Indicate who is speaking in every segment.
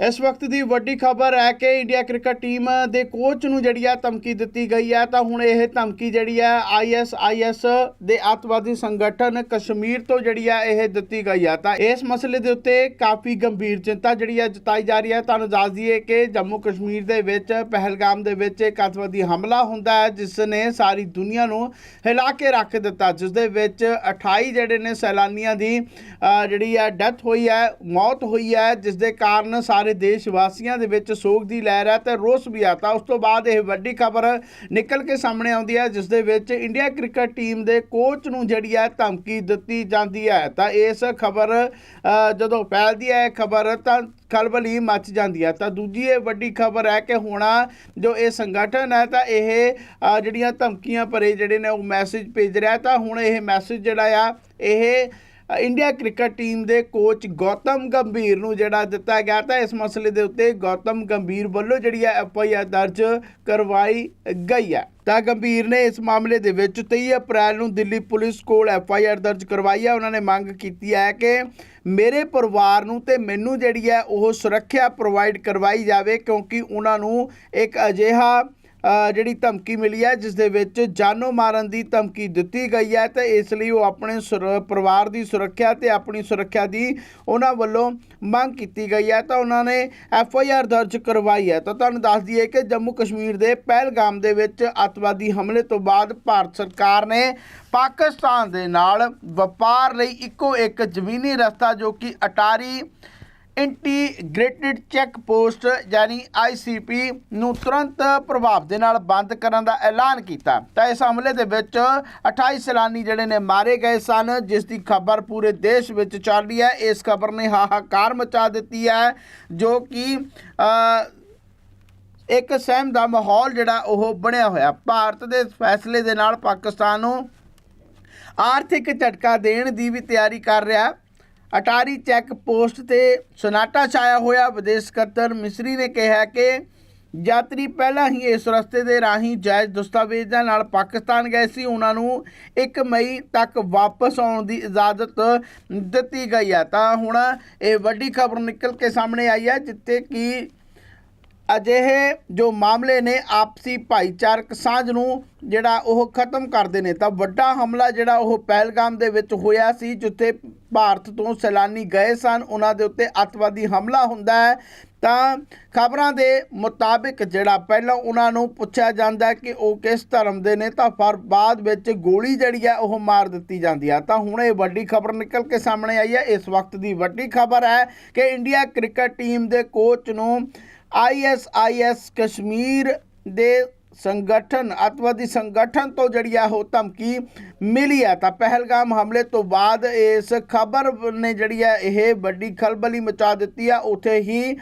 Speaker 1: ਇਸ ਵਕਤ ਦੀ ਵੱਡੀ ਖਬਰ ਹੈ ਕਿ ਇੰਡੀਆ ਕ੍ਰਿਕਟ ਟੀਮ ਦੇ ਕੋਚ ਨੂੰ ਜਿਹੜੀ ਹੈ ਧਮਕੀ ਦਿੱਤੀ ਗਈ ਹੈ, ਤਾਂ ਹੁਣ ਇਹ ਧਮਕੀ ਜਿਹੜੀ ਹੈ ਆਈਐਸਆਈਐਸ ਦੇ ਅੱਤਵਾਦੀ ਸੰਗਠਨ ਕਸ਼ਮੀਰ ਤੋਂ ਜਿਹੜੀ ਹੈ ਇਹ ਦਿੱਤੀ ਗਈ ਹੈ ਤਾਂ ਇਸ ਮਸਲੇ ਦੇ ਉੱਤੇ ਕਾਫੀ ਗੰਭੀਰ ਚਿੰਤਾ ਜਿਹੜੀ ਹੈ ਜਤਾਈ ਜਾ ਰਹੀ ਹੈ। ਤੁਹਾਨੂੰ ਦੱਸ ਦਈਏ ਕਿ ਜੰਮੂ ਕਸ਼ਮੀਰ ਦੇ ਵਿੱਚ ਪਹਿਲਗਾਮ ਦੇ ਵਿੱਚ ਇੱਕ ਅੱਤਵਾਦੀ ਹਮਲਾ ਹੁੰਦਾ ਹੈ, ਜਿਸ ਨੇ ਸਾਰੀ ਦੁਨੀਆ ਨੂੰ ਹਿਲਾ ਕੇ ਰੱਖ ਦਿੱਤਾ। ਜਿਸ ਦੇ ਵਿੱਚ 28 ਜਿਹੜੇ ਨੇ ਸੈਲਾਨੀਆਂ ਦੀ ਜਿਹੜੀ ਹੈ ਡੈਥ ਹੋਈ ਹੈ, ਮੌਤ ਹੋਈ ਹੈ, ਜਿਸ ਦੇ ਕਾਰਨ ਸਾਰੇ ਦੇਸ਼ ਵਾਸੀਆਂ ਦੇ ਵਿੱਚ ਸੋਗ ਦੀ ਲਹਿਰ ਹੈ ਤੇ ਰੋਸ ਵੀ ਆਤਾ ਉਸ ਤੋਂ ਬਾਅਦ ਇਹ ਵੱਡੀ ਖਬਰ ਨਿਕਲ ਕੇ ਸਾਹਮਣੇ ਆਉਂਦੀ ਹੈ ਜਿਸ ਦੇ ਵਿੱਚ ਇੰਡੀਆ ਕ੍ਰਿਕਟ ਟੀਮ ਦੇ ਕੋਚ ਨੂੰ ਜਿਹੜੀ ਹੈ ਧਮਕੀ ਦਿੱਤੀ ਜਾਂਦੀ ਹੈ। ਤਾਂ ਇਸ ਖਬਰ ਜਦੋਂ ਫੈਲਦੀ ਹੈ ਖਬਰ, ਤਾਂ ਖਲਬਲੀ ਮਚ ਜਾਂਦੀ ਹੈ। ਤਾਂ ਦੂਜੀ ਇਹ ਵੱਡੀ ਖਬਰ ਹੈ ਕਿ ਹੁਣ ਜੋ ਇਹ ਸੰਗਠਨ ਹੈ, ਤਾਂ ਇਹ ਜਿਹੜੀਆਂ ਧਮਕੀਆਂ ਭਰੇ ਜਿਹੜੇ ਨੇ ਉਹ ਮੈਸੇਜ ਭੇਜ ਰਿਹਾ ਤਾਂ ਹੁਣ ਇਹ ਮੈਸੇਜ ਜਿਹੜਾ ਆ, ਇਹ ਇੰਡੀਆ ਕ੍ਰਿਕਟ ਟੀਮ ਦੇ ਕੋਚ ਗੌਤਮ ਗੰਭੀਰ ਨੂੰ ਜਿਹੜਾ ਦਿੱਤਾ ਗਿਆ ਤਾਂ ਇਸ ਮਸਲੇ ਦੇ ਉੱਤੇ ਗੌਤਮ ਗੰਭੀਰ ਵੱਲੋਂ ਜਿਹੜੀ ਹੈ ਐਫ ਆਈ ਆਰ ਦਰਜ ਕਰਵਾਈ ਗਈ ਹੈ। ਤਾਂ ਗੰਭੀਰ ਨੇ ਇਸ ਮਾਮਲੇ ਦੇ ਵਿੱਚ 23 ਅਪ੍ਰੈਲ ਨੂੰ ਦਿੱਲੀ ਪੁਲਿਸ ਕੋਲ ਐਫ ਆਈ ਆਰ ਦਰਜ ਕਰਵਾਈ ਹੈ। ਉਹਨਾਂ ਨੇ ਮੰਗ ਕੀਤੀ ਹੈ ਕਿ ਮੇਰੇ ਪਰਿਵਾਰ ਨੂੰ ਤੇ ਮੈਨੂੰ ਜਿਹੜੀ ਹੈ ਉਹ ਸੁਰੱਖਿਆ ਪ੍ਰੋਵਾਈਡ ਕਰਵਾਈ ਜਾਵੇ ਕਿਉਂਕਿ ਉਹਨਾਂ ਨੂੰ ਇੱਕ ਅਜਿਹਾ ਜਿਹੜੀ ਧਮਕੀ ਮਿਲੀ ਹੈ, ਜਿਸ ਦੇ ਵਿੱਚ ਜਾਨੋਂ ਮਾਰਨ ਦੀ ਧਮਕੀ ਦਿੱਤੀ ਗਈ ਹੈ ਤੇ ਇਸ ਲਈ ਉਹ ਆਪਣੇ ਸੁਰ- ਪਰਿਵਾਰ ਦੀ ਸੁਰੱਖਿਆ ਤੇ ਆਪਣੀ ਸੁਰੱਖਿਆ ਦੀ ਉਹਨਾਂ ਵੱਲੋਂ ਮੰਗ ਕੀਤੀ ਗਈ ਹੈ। ਤਾਂ ਉਹਨਾਂ ਨੇ ਐਫ ਆਈ ਆਰ ਦਰਜ ਕਰਵਾਈ ਹੈ। ਤਾਂ ਤੁਹਾਨੂੰ ਦੱਸ ਦਈਏ ਕਿ ਜੰਮੂ ਕਸ਼ਮੀਰ ਦੇ ਪਹਿਲਗਾਮ ਦੇ ਵਿੱਚ ਅੱਤਵਾਦੀ ਹਮਲੇ ਤੋਂ ਬਾਅਦ ਭਾਰਤ ਸਰਕਾਰ ਨੇ ਪਾਕਿਸਤਾਨ ਦੇ ਨਾਲ ਵਪਾਰ ਲਈ ਇੱਕੋ ਇੱਕ ਜ਼ਮੀਨੀ ਰਸਤਾ ਜੋ ਕਿ ਅਟਾਰੀ ਇੰਟੀਗ੍ਰੇਟਿਡ ਚੈੱਕ ਪੋਸਟ ਯਾਨੀ ਆਈਸੀਪੀ ਨੂੰ ਤੁਰੰਤ ਪ੍ਰਭਾਵ ਦੇ ਨਾਲ ਬੰਦ ਕਰਨ ਦਾ ਐਲਾਨ ਕੀਤਾ। ਤਾਂ ਇਸ ਹਮਲੇ ਦੇ ਵਿੱਚ 28 ਸੈਲਾਨੀ ਜਿਹੜੇ ਨੇ ਮਾਰੇ ਗਏ ਸਨ, ਜਿਸ ਦੀ ਖਬਰ ਪੂਰੇ ਦੇਸ਼ ਵਿੱਚ ਚੱਲ ਰਹੀ ਹੈ। ਇਸ ਖਬਰ ਨੇ ਹਾਹਾਕਾਰ ਮਚਾ ਦਿੱਤੀ ਹੈ, ਜੋ ਕਿ ਇੱਕ ਸਹਿਮ ਦਾ ਮਾਹੌਲ ਜਿਹੜਾ ਉਹ ਬਣਿਆ ਹੋਇਆ। ਭਾਰਤ ਦੇ ਇਸ ਫੈਸਲੇ ਦੇ ਨਾਲ ਪਾਕਿਸਤਾਨ ਨੂੰ ਆਰਥਿਕ ਝਟਕਾ ਦੇਣ ਦੀ ਵੀ ਤਿਆਰੀ ਕਰ ਰਿਹਾ। ਅਟਾਰੀ ਚੈੱਕ ਪੋਸਟ ਤੇ ਸਨਾਟਾ ਛਾਇਆ ਹੋਇਆ ਵਿਦੇਸ਼ ਸਕੱਤਰ ਮਿਸਰੀ ਨੇ ਕਿਹਾ ਕਿ ਯਾਤਰੀ ਪਹਿਲਾਂ ਹੀ ਇਸ ਰਸਤੇ ਦੇ ਰਾਹੀਂ ਜਾਇਜ਼ ਦਸਤਾਵੇਜ਼ਾਂ ਨਾਲ ਪਾਕਿਸਤਾਨ ਗਏ ਸੀ। ਉਹਨਾਂ ਨੂੰ 1 ਮਈ ਤੱਕ ਵਾਪਸ ਆਉਣ ਦੀ ਇਜਾਜ਼ਤ ਦਿੱਤੀ ਗਈ ਹੈ। ਤਾਂ ਹੁਣ ਇਹ ਵੱਡੀ ਖਬਰ ਨਿਕਲ ਕੇ ਸਾਹਮਣੇ ਆਈ ਹੈ, ਜਿੱਥੇ ਕਿ ਅਜਿਹੇ ਜੋ ਮਾਮਲੇ ਨੇ ਆਪਸੀ ਭਾਈਚਾਰਕ ਸਾਂਝ ਨੂੰ ਜਿਹੜਾ ਉਹ ਖਤਮ ਕਰਦੇ ਨੇ, ਤਾਂ ਵੱਡਾ ਹਮਲਾ ਜਿਹੜਾ ਉਹ ਪਹਿਲਗਾਮ ਦੇ ਵਿੱਚ ਹੋਇਆ ਸੀ, ਜਿੱਥੇ ਭਾਰਤ ਤੋਂ ਸੈਲਾਨੀ ਗਏ ਸਨ, ਉਹਨਾਂ ਦੇ ਉੱਤੇ ਅੱਤਵਾਦੀ ਹਮਲਾ ਹੁੰਦਾ ਹੈ। ਤਾਂ ਖਬਰਾਂ ਦੇ ਮੁਤਾਬਿਕ ਜਿਹੜਾ ਪਹਿਲਾਂ ਉਹਨਾਂ ਨੂੰ ਪੁੱਛਿਆ ਜਾਂਦਾ ਕਿ ਉਹ ਕਿਸ ਧਰਮ ਦੇ ਨੇ, ਤਾਂ ਪਰ ਬਾਅਦ ਵਿੱਚ ਗੋਲੀ ਜਿਹੜੀ ਹੈ ਉਹ ਮਾਰ ਦਿੱਤੀ ਜਾਂਦੀ ਹੈ। ਤਾਂ ਹੁਣ ਇਹ ਵੱਡੀ ਖਬਰ ਨਿਕਲ ਕੇ ਸਾਹਮਣੇ ਆਈ ਹੈ। ਇਸ ਵਕਤ ਦੀ ਵੱਡੀ ਖਬਰ ਹੈ ਕਿ ਇੰਡੀਆ ਕ੍ਰਿਕਟ ਟੀਮ ਦੇ ਕੋਚ ਨੂੰ ਆਈਐਸਆਈਐਸ ਕਸ਼ਮੀਰ ਦੇ ਸੰਗਠਨ, ਅੱਤਵਾਦੀ ਸੰਗਠਨ ਤੋਂ ਜਿਹੜੀ ਆ ਉਹ ਧਮਕੀ ਮਿਲੀ ਹੈ। ਤਾਂ ਪਹਿਲਗਾਮ ਹਮਲੇ ਤੋਂ ਬਾਅਦ ਇਸ ਖਬਰ ਨੇ ਜਿਹੜੀ ਹੈ ਇਹ ਵੱਡੀ ਖਲਬਲੀ ਮਚਾ ਦਿੱਤੀ ਆ। ਉਥੇ ਹੀ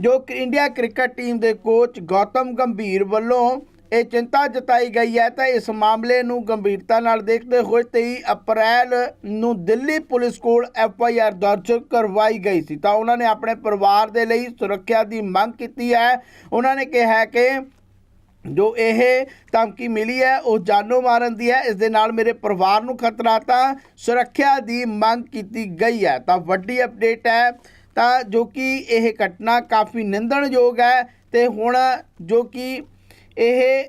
Speaker 1: ਜੋ ਇੰਡੀਆ ਕ੍ਰਿਕਟ ਟੀਮ ਦੇ ਕੋਚ ਗੌਤਮ ਗੰਭੀਰ ਵੱਲੋਂ ਇਹ ਚਿੰਤਾ ਜਤਾਈ ਗਈ ਹੈ ਤਾਂ ਇਸ ਮਾਮਲੇ ਨੂੰ ਗੰਭੀਰਤਾ ਨਾਲ ਦੇਖਦੇ ਹੋਏ 23 ਅਪ੍ਰੈਲ ਨੂੰ ਦਿੱਲੀ ਪੁਲਿਸ ਕੋਲ ਐਫ ਆਈ ਆਰ ਦਰਜ ਕਰਵਾਈ ਗਈ ਸੀ। ਤਾਂ ਉਹਨਾਂ ਨੇ ਆਪਣੇ ਪਰਿਵਾਰ ਦੇ ਲਈ ਸੁਰੱਖਿਆ ਦੀ ਮੰਗ ਕੀਤੀ ਹੈ। ਉਹਨਾਂ ਨੇ ਕਿਹਾ ਕਿ ਜੋ ਇਹ ਧਮਕੀ ਮਿਲੀ ਹੈ, ਉਹ ਜਾਨੋਂ ਮਾਰਨ ਦੀ ਹੈ। ਇਸ ਦੇ ਨਾਲ ਮੇਰੇ ਪਰਿਵਾਰ ਨੂੰ ਖਤਰਾ ਤਾਂ ਸੁਰੱਖਿਆ ਦੀ ਮੰਗ ਕੀਤੀ ਗਈ ਹੈ। ਤਾਂ ਵੱਡੀ ਅਪਡੇਟ ਹੈ ਤਾਂ ਜੋ ਕਿ ਇਹ ਘਟਨਾ ਕਾਫੀ ਨਿੰਦਣਯੋਗ ਹੈ ਤੇ ਹੁਣ ਜੋ ਕਿ ਇਹ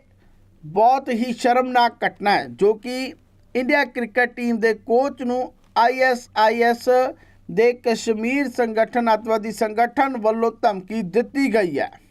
Speaker 1: ਬਹੁਤ ਹੀ ਸ਼ਰਮਨਾਕ ਘਟਨਾ ਹੈ, ਜੋ ਕਿ ਇੰਡੀਆ ਕ੍ਰਿਕਟ ਟੀਮ ਦੇ ਕੋਚ ਨੂੰ ਆਈਐਸਆਈਐਸ ਦੇ ਕਸ਼ਮੀਰ ਸੰਗਠਨ ਅੱਤਵਾਦੀ ਸੰਗਠਨ ਵੱਲੋਂ ਧਮਕੀ ਦਿੱਤੀ ਗਈ ਹੈ।